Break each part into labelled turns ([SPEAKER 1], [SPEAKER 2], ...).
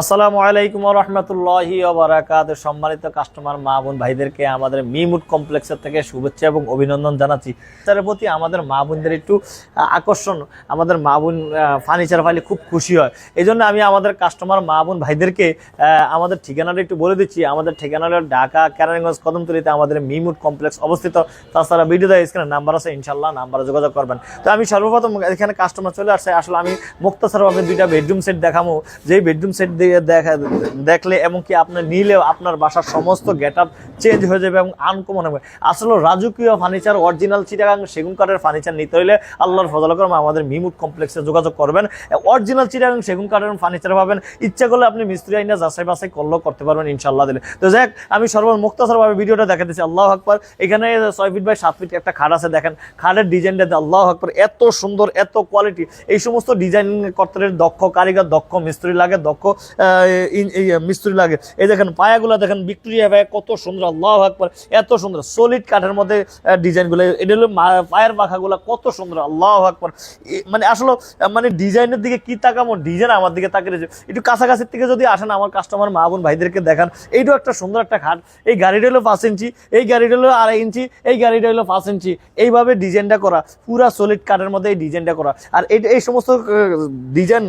[SPEAKER 1] আসসালামু আলাইকুম রহমতুল্লাহি বারাকাত সম্মানিত কাস্টমার, মা বোন ভাইদেরকে আমাদের মিমুড কমপ্লেক্সের থেকে শুভেচ্ছা এবং অভিনন্দন জানাচ্ছি। তার প্রতি আমাদের মা বোনদের একটু আকর্ষণ, আমাদের মা বোন ফার্নিচার ফাইলে খুব খুশি হয়। এই জন্য আমি আমাদের কাস্টমার, মা বোন ভাইদেরকে আমাদের ঠিকানাটা একটু বলে দিচ্ছি। আমাদের ঠিকানাটা ঢাকা, কেরানীগঞ্জ, কদমতলিতে আমাদের মিমুড কমপ্লেক্স অবস্থিত। তাছাড়া ভিডিও দেয় স্ক্রিনে নাম্বার আছে ইনশাল্লাহ নাম্বারে যোগাযোগ করবেন। তো আমি সর্বপ্রথম এখানে কাস্টমার চলে আসছে। আসলে আমি মুক্তাসারভাবে দুইটা বেডরুম সেট দেখাবো যেই বেডরুম সেট দিয়ে দেখা দেখলে এবং কি আপনার নিলেও আপনার বাসার সমস্ত গেট আপ চেঞ্জ হয়ে যাবে এবং আনকমন হবে। আসলে রাজকীয় ফার্নিচার অরিজিনাল চিটাগাং সেগুন কাঠের ফার্নিচার নিতে হলে আল্লাহর ফজল করম আমাদের মিমুট কমপ্লেক্সে যোগাযোগ করবেন। অরিজিনাল চিটাগাং সেগুন কাঠের ফার্নিচার পাবেন। ইচ্ছা করলে আপনি মিস্ত্রি আইনা যাচাই বাছাই করলেও করতে পারবেন ইনশাল্লাহ দিলে। তো যাক আমি সর্ব মুক্তাসরভাবে ভিডিওটা দেখাতেছি আল্লাহ আকবর। এখানে ছয় ফিট বাই সাত ফিট একটা খাট আছে, দেখেন। খাটের ডিজাইনটা আল্লাহ আকবর। এত সুন্দর, এত কোয়ালিটি এই সমস্ত ডিজাইন করতে দক্ষ কারিগর, দক্ষ মিস্ত্রি লাগে, দক্ষ মিস্ত্রি লাগে। এই দেখেন পায়াগুলো দেখেন ভিক্টোরিয়া পায়া কত সুন্দর, আল্লাহ আকবর, এত সুন্দর। সলিড কাঠের মধ্যে ডিজাইনগুলো, এটা হলো পায়ের পাখাগুলো কত সুন্দর, আল্লাহ আকবর। মানে আসলে মানে ডিজাইনের দিকে কি তাকামো ডিজাইন আমার দিকে তাকিয়ে রয়েছে। একটু কাছাকাছির থেকে যদি আসেন, আমার কাস্টমার মা বোন ভাইদেরকে দেখান, এইটাও একটা সুন্দর একটা খাট। এই গাড়িটা হলো পাঁচ ইঞ্চি, এই গাড়িটা হলো আড়াই ইঞ্চি, এই গাড়িটা হলো পাঁচ ইঞ্চি। এইভাবে ডিজাইনটা করা, পুরা সলিড কাঠের মধ্যে এই ডিজাইনটা করা। আর এই এই সমস্ত ডিজাইন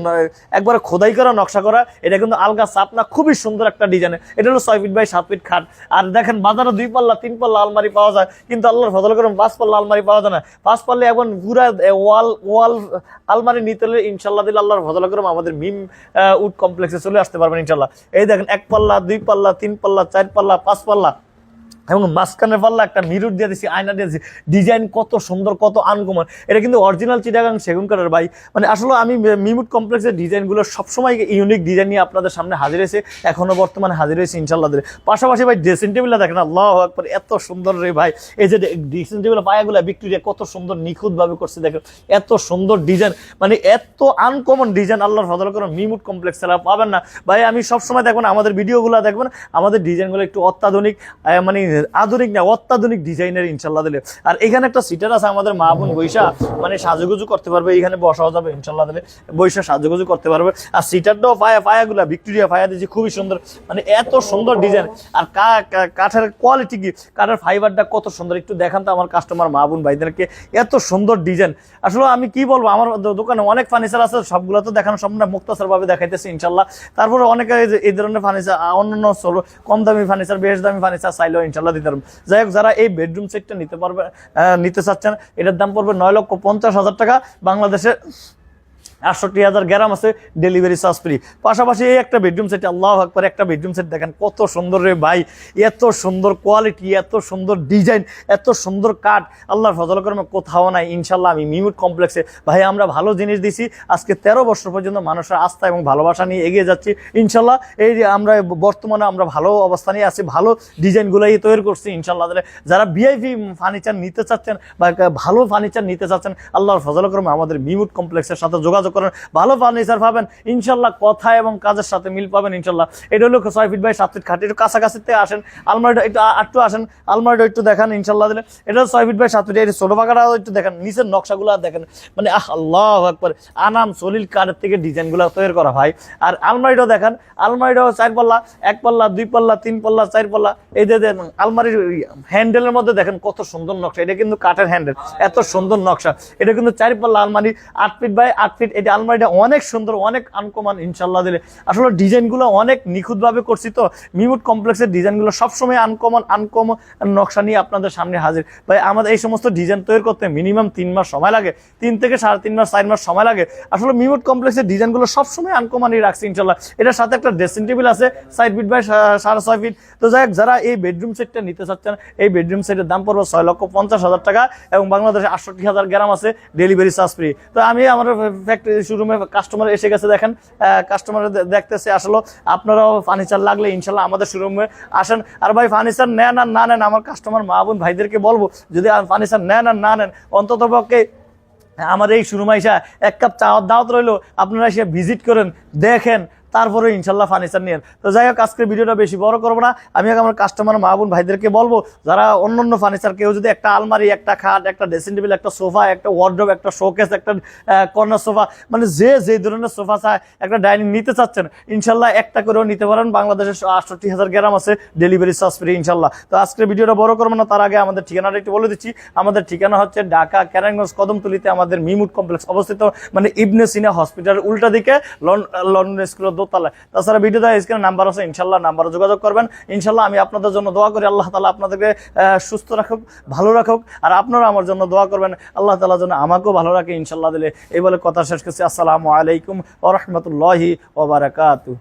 [SPEAKER 1] একবার খোদাই করা, নকশা করা, এটা কিন্তু আলগা চাপ না, খুবই সুন্দর একটা ডিজাইন এটা হলো ছয় ফিট বাই সাত ফিট খাট। আর দেখেন বাজারে দুই পাল্লা, তিন পাল্লা আলমারি পাওয়া যায়, কিন্তু আল্লাহর ফজল করুন, পাঁচ পাল্লা আলমারি পাওয়া যায় না। পাঁচ পাল্লা এখন পুরা ওয়াল ওয়াল আলমারি নিতে হলে ইনশাল্লাহ দিলে আল্লাহর ফজল করুন, আমাদের মিম উড কমপ্লেক্সে চলে আসতে পারবেন ইনশাল্লাহ এই দেখেন এক পাল্লা, দুই পাল্লা, তিন পাল্লা, চার পাল্লা, পাঁচ পাল্লা। এবং মাঝখানের পাল্লা একটা মিরর দিয়ে দিছি, আয়না দিয়ে ডিজাইন কত সুন্দর, কত আনকমন। এটা কিন্তু অরিজিনাল চিটাগাং সেগুন কাঠের ভাই। মানে আসলে আমি মিমুট কমপ্লেক্সের ডিজাইনগুলো সবসময় ইউনিক ডিজাইন নিয়ে আপনাদের সামনে হাজির হয়েছে। এখনও বর্তমানে হাজির হয়েছে ইনশাল্লাহ পাশাপাশি ভাই ড্রেসিং টেবিলটা দেখেন, আল্লাহ আকবর, এত সুন্দর রে ভাই। এই যে ড্রেসিং টেবিল পায়াগুলো ভিক্টোরিয়া কত সুন্দর নিখুঁতভাবে করছে দেখেন। এত সুন্দর ডিজাইন মানে এত আনকমন ডিজাইন আল্লাহর ফজল করে মিমুট কমপ্লেক্স ছাড়া পাবেন না। ভাই, আমি সবসময় দেখবেন আমাদের ভিডিওগুলো দেখবেন, আমাদের ডিজাইনগুলো একটু অত্যাধুনিক মানে আধুনিক না, অত্যাধুনিক ডিজাইনের ইনশাল্লাহ দিলে। আর এখানে একটা সিটার আছে আমাদের মা বোন বৈশা মানে সাজুগুজু করতে পারবে, এখানে বসাও যাবে ইনশাল্লাহ দিলে। বৈশা সাজুগুজু করতে পারবে। আর সিটারটাও পায়া, পায়াগুলা, ভিক্টোরিয়া পায়া দিয়েছি, খুবই সুন্দর। মানে এত সুন্দর ডিজাইন। আর কাঠের কোয়ালিটি কি? কাঠের ফাইবারটা কত সুন্দর। একটু দেখান তো আমার কাস্টমার মা বোন ভাইদেরকে। এত সুন্দর ডিজাইন। আসলে আমি কি বলব, আমার দোকানে অনেক ফার্নিচার আছে, সবগুলো তো দেখানো সম্ভব না মুক্তাসর ভাবে দেখাইতেছি ইনশাল্লাহ তারপরে অনেকে এই ধরনের ফার্নিচার চলো, কম দামি ফার্নিচার বেশ দামি ফার্নিচার চাইলেও ইনশাল্লাহ দিতে পারবেন যাই হোক, যারা এই বেডরুম সেটটা নিতে পারবে নিতে চাচ্ছেন, এটার দাম পড়বে নয় লক্ষ পঞ্চাশ হাজার টাকা। বাংলাদেশের আটষট্টি হাজার গ্রাম আছে ডেলিভারি চার্জ ফ্রি পাশাপাশি এই একটা বেডরুম সেট আল্লাহ আকবর, একটা বেডরুম সেট দেখেন কত সুন্দর রে ভাই। এত সুন্দর কোয়ালিটি এত সুন্দর ডিজাইন এত সুন্দর কাঠ। আল্লাহর ফজল কোথাও নাই ইনশাল্লাহ আমি মিমুট কমপ্লেক্সে ভাই, আমরা ভালো জিনিস দিছি, আজকে তেরো বছর পর্যন্ত মানুষের আস্থা এবং ভালোবাসা নিয়ে এগিয়ে যাচ্ছি। ইনশাল্লাহ এই যে আমরা বর্তমানে আমরা ভালো অবস্থানে আছি, ভালো ডিজাইনগুলোই তৈরি করছি ইনশাল্লাহ যারা ভিআইপি ফার্নিচার নিতে চাচ্ছেন বা ভালো ফার্নিচার নিতে চাচ্ছেন, আল্লাহর ফজল কর্মে আমাদের মিমুট কমপ্লেক্সের সাথে যোগাযোগ করেন, ভালো ফার্নিচার পাবেন, ইনশাল্লাহ কথা এবং কাজের সাথে মিল পাবেন, ইনশাল্লাহ। এটা হলো ছয় ফিট বাই সাত ফিট খাট, একটু কাছাকাছিতে আসেন, আলমারিটা একটু আ- একটু আসেন, আলমারিটা একটু দেখান, ইনশাল্লাহ দিলে। এটা ছয় ফিট বাই সাত ফিট এই ছোটো পাকাটাও একটু দেখেন, নিচের নকশাগুলো দেখেন। মানে আহ, আল্লাহ একবার আনাম সলিল কাঠের থেকে ডিজাইনগুলো তৈরি করা ভাই। আর আলমারিটাও দেখেন, আলমারিটাও চার পাল্লা, এক পাল্লা, দুই পাল্লা, তিন পাল্লা, চার পাল্লা, এই যে আলমারির হ্যান্ডেলের মধ্যে দেখেন কত সুন্দর নকশা, এটা কিন্তু কাঠের হ্যান্ডেল এত সুন্দর নকশা। এটা কিন্তু চার পাল্লা আলমারি, আট ফিট বাই আট ফিট এটা আলমারিটা অনেক সুন্দর, অনেক আনকমান ইনশাল্লাহ দিলে। আসলে ডিজাইনগুলো অনেক নিখুঁতভাবে করছি তো। মিমুট কমপ্লেক্সের ডিজাইনগুলো সবসময় আনকমন আনকমন নকশা নিয়ে আপনাদের সামনে হাজির। ভাই, আমাদের এই সমস্ত ডিজাইন তৈরি করতে মিনিমাম তিন মাস সময় লাগে। তিন থেকে সাড়ে তিন মাস, চার মাস সময় লাগে। আসলে মিমুট কমপ্লেক্সের ডিজাইনগুলো সবসময় আনকমানই রাখছি ইনশাল্লাহ এটার সাথে একটা ড্রেসিং টেবিল আছে সাইড ফিট বাই সাড়ে ছয় ফিট। তো যাই যারা এই বেডরুম সেটটা নিতে চাচ্ছেন, এই বেডরুম সেটের দাম পড়বে ছয় লক্ষ পঞ্চাশ হাজার টাকা এবং বাংলাদেশে আটষট্টি হাজার গ্রাম আছে, ডেলিভারি চার্জ ফ্রি। তো আমি আমার ফ্যাক্টরি শোরুমে কাস্টমার এসে গেছে দেখেন কাস্টমার দেখতেছে আসলে, আপনারাও ফার্নিচার লাগলে ইনশাল্লাহ আমাদের শোরুমে আসেন। আর ভাই ফার্নিচার নেন আর না নেন, আমার কাস্টমার মা বোন ভাইদেরকে বলব, যদি ফার্নিচার নেন আর না নেন অন্তত পক্ষে আমার এই শুরুমাইসা এক কাপ চা দাওয়াত রইল, আপনারা এসে ভিজিট করেন, দেখেন তারপরে ইনশাল্লাহ ফার্নিচার নিয়ে তো যাই হোক, আজকের ভিডিওটা বেশি বড় করব না। আমি আমার কাস্টমার মা বোন ভাইদেরকে বলব, যারা অন্য অন্য ফার্নিচার কেউ যদি একটা আলমারি, একটা খাট, একটা ড্রেসিং টেবিল একটা সোফা, একটা ওয়ার্ড্রোব একটা শোকেস একটা কর্নার সোফা মানে যে যে ধরনের সোফা চায়, একটা ডাইনিং নিতে চাচ্ছেন, ইনশাল্লাহ একটা করেও নিতে পারেন। বাংলাদেশের আটষট্টি হাজার গ্রাম আছে ডেলিভারি চার্জ ফ্রি ইনশাল্লাহ। তো আজকের ভিডিওটা বড় করব না, তার আগে আমাদের ঠিকানাটা একটু বলে দিচ্ছি। আমাদের ঠিকানা হচ্ছে ঢাকা ক্যারাঙ্গঞ্জ কদমতলিতে, আমাদের মিমুট কমপ্লেক্স অবস্থিত মানে ইবনে সিনা হসপিটাল উল্টা দিকে, লন- লন্ডন স্কুলের দোতলায়। তাছাড়া ভিডিওতে স্ক্রিনে নাম্বার আছে, ইনশাল্লাহ নাম্বারে যোগাযোগ করবেন। ইনশাল্লাহ আমি আপনাদের জন্য দোয়া করি, আল্লাহ তালা আপনাদেরকে সুস্থ রাখুক, ভালো রাখুক, আর আপনারা আমার জন্য দোয়া করবেন। আল্লাহ তালা জন্য আমাকেও ভালো রাখে, ইনশাল্লাহ দিলে। এই বলে কথা শেষ করছি। আসসালামু আলাইকুম ওরহমতুল্লাহি ওবরাকাতু